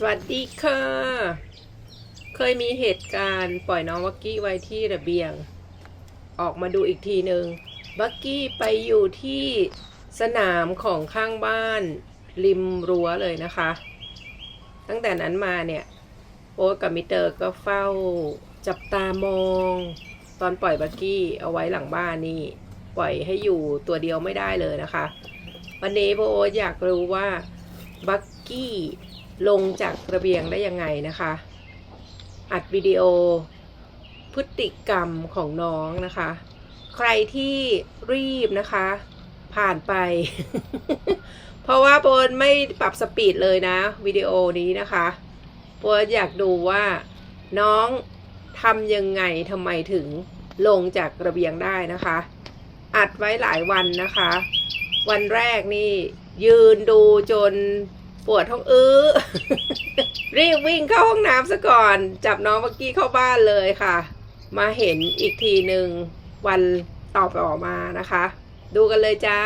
สวัสดีค่ะ เคยมีเหตุการณ์ปล่อยน้องบักกี้ไว้ที่ระเบียง ออกมาดูอีกทีหนึ่งบักกี้ไปอยู่ที่สนามของข้างบ้านริมรั้วเลยนะคะ ตั้งแต่นั้นมาเนี่ยโอ๊ตกับมิเตอร์ก็เฝ้าจับตามอง ตอนปล่อยบักกี้เอาไว้หลังบ้านนี่ ปล่อยให้อยู่ตัวเดียวไม่ได้เลยนะคะ วันนี้โบทอยากรู้ว่าบักกี้ ลงจากระเบียงได้ยังไงนะคะ อัดวิดีโอพฤติกรรมของน้องนะคะ ใครที่รีบนะคะ ผ่านไป เพราะว่าโบนไม่ปรับสปีดเลยนะวิดีโอนี้นะคะโบนอยากดูว่าน้องทำยังไงทำไมถึงลงจากระเบียงได้นะคะ อัดไว้หลายวันนะคะ วันแรกนี่ยืนดูจน ปวดท้องอื้อ รีบวิ่งเข้าห้องน้ำซะก่อน จับน้องเมื่อกี้เข้าบ้านเลยค่ะ มาเห็นอีกทีหนึ่งวันต่อต่อมานะคะ ดูกันเลยจ้า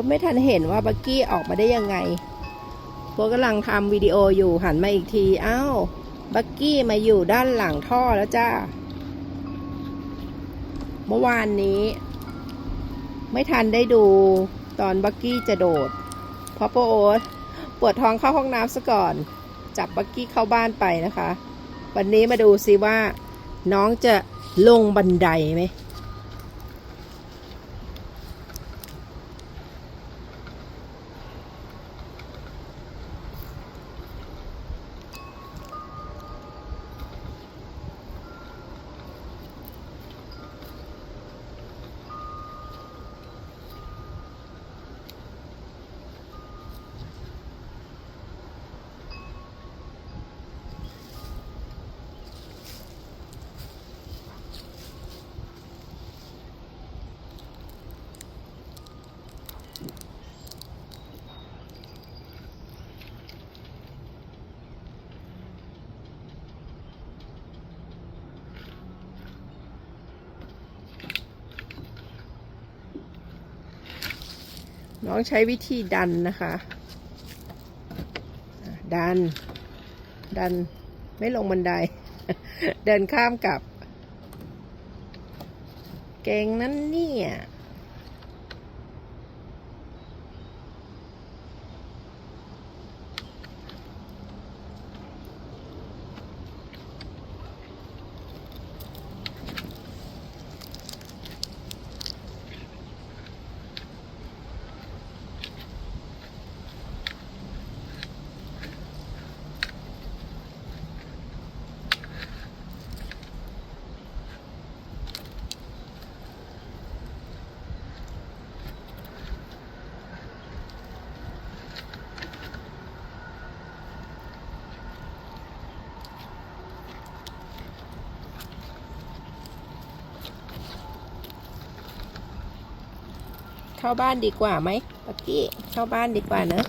ว่าไม่ทันเห็นว่าบักกี้ออกมาได้ยังไงโบทกำลังทำวิดีโออยู่หันมาอีกทีอ้าวบักกี้มาอยู่ด้านหลังท่อแล้วจ้า เมื่อวานนี้ ไม่ทันได้ดูตอนบักกี้จะโดด เพราะโปโอ๊ตปวดท้องเข้าห้องน้ำซะก่อน จับบักกี้เข้าบ้านไปนะคะ วันนี้มาดูซิว่า น้องจะลงบันไดไหม น้องใช้วิธีดันนะคะ ดัน ดันไม่ลงบันได เดินข้ามกับ เก่งนั้นเนี่ย เข้าบ้านดีกว่าไหมปักกี้เข้าบ้านดีกว่าเนอะ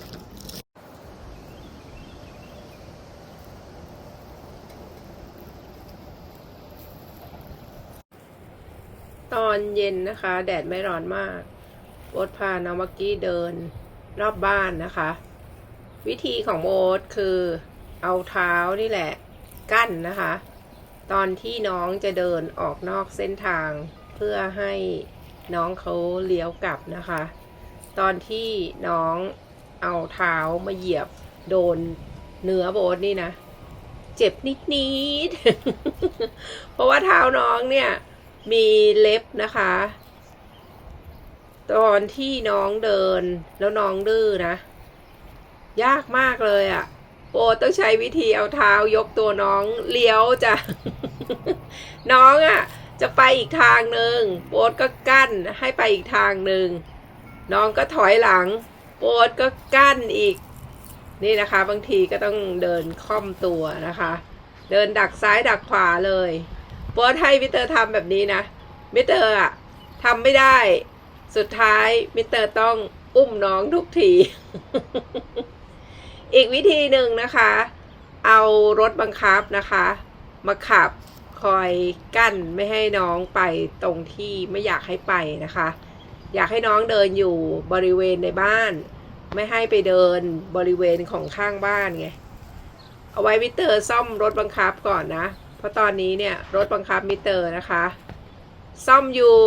ตอนเย็นนะคะ แดดไม่ร้อนมากโบ๊ทพาน้องมักกี้เดินรอบบ้านนะคะ วิธีของโบ๊ทคือเอาเท้านี่แหละกั้นนะคะ ตอนที่น้องจะเดินออกนอกเส้นทางเพื่อให้ น้องเขาเลี้ยวกลับนะคะ ตอนที่น้องเอาเท้ามาเหยียบโดนเนื้อโบทนี่นะ เจ็บนิดนิดๆเพราะว่าเท้าน้องเนี่ย มีเล็บนะคะ ตอนที่น้องเดินแล้วน้องดื้อนะ ยากมากเลยอะ่ะโอต้องใช้วิธีเอาเท้ายกตัวน้องเลี้ยวจ้ะน้องอะ่ะ จะไปอีกทางหนึ่งโบ๊ทก็กั้นให้ไปอีกทางหนึ่งน้องก็ถอยหลังโบ๊ทก็กั้นอีก นี่นะคะ บางทีก็ต้องเดินค่อมตัวนะคะ เดินดักซ้ายดักขวาเลยโบ๊ทให้มิสเตอร์ทำแบบนี้นะมิสเตอร์อะทำไม่ได้ สุดท้ายมิสเตอร์ต้องอุ้มน้องทุกที อีกวิธีหนึ่งนะคะ เอารถบังคับนะคะ มาขับ คอยกั้นไม่ให้น้องไปตรงที่ไม่อยากให้ไปนะคะ อยากให้น้องเดินอยู่บริเวณในบ้าน ไม่ให้ไปเดินบริเวณของข้างบ้านไง เอาไว้มิเตอร์ซ่อมรถบังคับก่อนนะ เพราะตอนนี้เนี่ยรถบังคับมิเตอร์นะคะ ซ่อมอยู่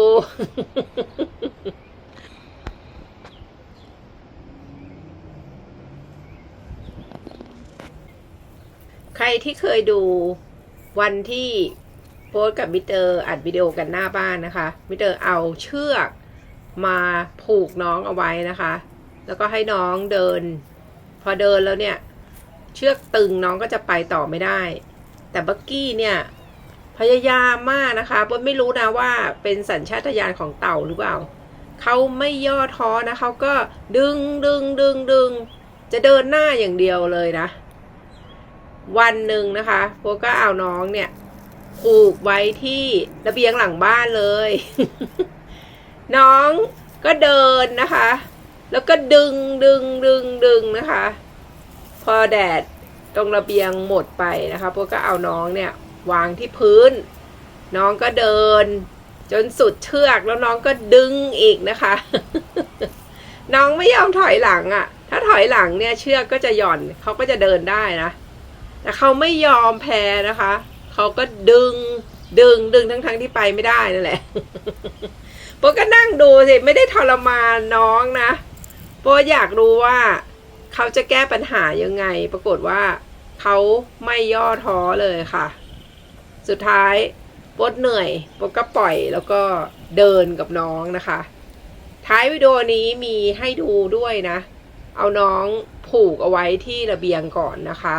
ใครที่เคยดูวันที่ พสกับมิเตอร์อัดวิดีโอกันหน้าบ้านนะคะมิเตอร์เอาเชือกมาผูกน้องเอาไว้นะคะ แล้วก็ให้น้องเดิน พอเดินแล้วเนี่ย เชือกตึงน้องก็จะไปต่อไม่ได้ แต่บักกี้เนี่ยพยายามมากนะคะบนไม่รู้นะว่าเป็นสัญชาตญาณของเต่าหรือเปล่าเขาไม่ย่อท้อนะเขาก็ดึงดึงดึงดึงจะเดินหน้าอย่างเดียวเลยนะ วันหนึ่งนะคะพวกก็เอาน้องเนี่ย ผูกไว้ที่ระเบียงหลังบ้านเลย น้องก็เดินนะคะ แล้วก็ดึงดึงดึงดึงนะคะ พอแดดตรงระเบียงหมดไปนะคะพวกก็เอาน้องเนี่ยวางที่พื้น น้องก็เดิน จนสุดเชือกแล้วน้องก็ดึงอีกนะคะ น้องไม่ยอมถอยหลังอะ่ะ ถ้าถอยหลังเนี่ยเชือกก็จะหย่อนเขาก็จะเดินได้นะ แต่เขาไม่ยอมแพ้นะคะ เขาก็ดึง ดึงดึงทั้งทั้งที่ไปไม่ได้นั่นแหละโปก็นั่งดูสิไม่ได้ทรมานน้องนะโปอยากรู้ว่าเขาจะแก้ปัญหายังไง ปรากฏว่าเขาไม่ย่อท้อเลยค่ะ สุดท้ายโปดเหนื่อยโปก็ปล่อยแล้วก็เดินกับน้องนะคะ ท้ายวิดีโอนี้มีให้ดูด้วยนะ เอาน้องผูกเอาไว้ที่ระเบียงก่อนนะคะ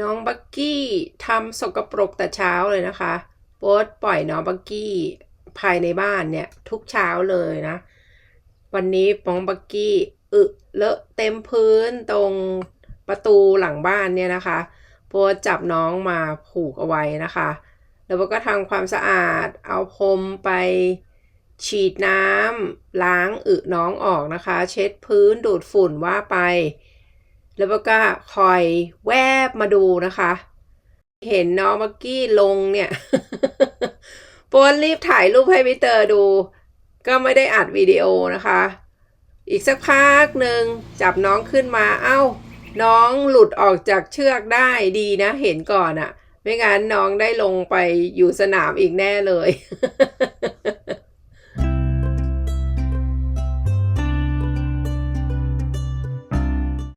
น้องบักกี้ทำสกปรกแต่เช้าเลยนะคะโป๊ตปล่อยน้องบักกี้ภายในบ้านเนี่ย ทุกเช้าเลยนะ วันนี้น้องบักกี้อึเลอะเต็มพื้นตรงประตูหลังบ้านเนี่ยนะคะโป๊ตจับน้องมาผูกเอาไว้นะคะ แล้วโป๊ตก็ทำความสะอาดเอาพรมไปฉีดน้ำล้างอึน้องออกนะคะ เช็ดพื้นดูดฝุ่นว่าไป แล้วก็คอยแวบมาดูนะคะ เห็นน้องมักกี้ลงเนี่ยปนรีบถ่ายรูปให้พี่เตอร์ดู ก็ไม่ได้อัดวิดีโอนะคะ อีกสักพักหนึ่งจับน้องขึ้นมาเอ้า น้องหลุดออกจากเชือกได้ดีนะ เห็นก่อนอะไม่งั้นน้องได้ลงไปอยู่สนามอีกแน่เลย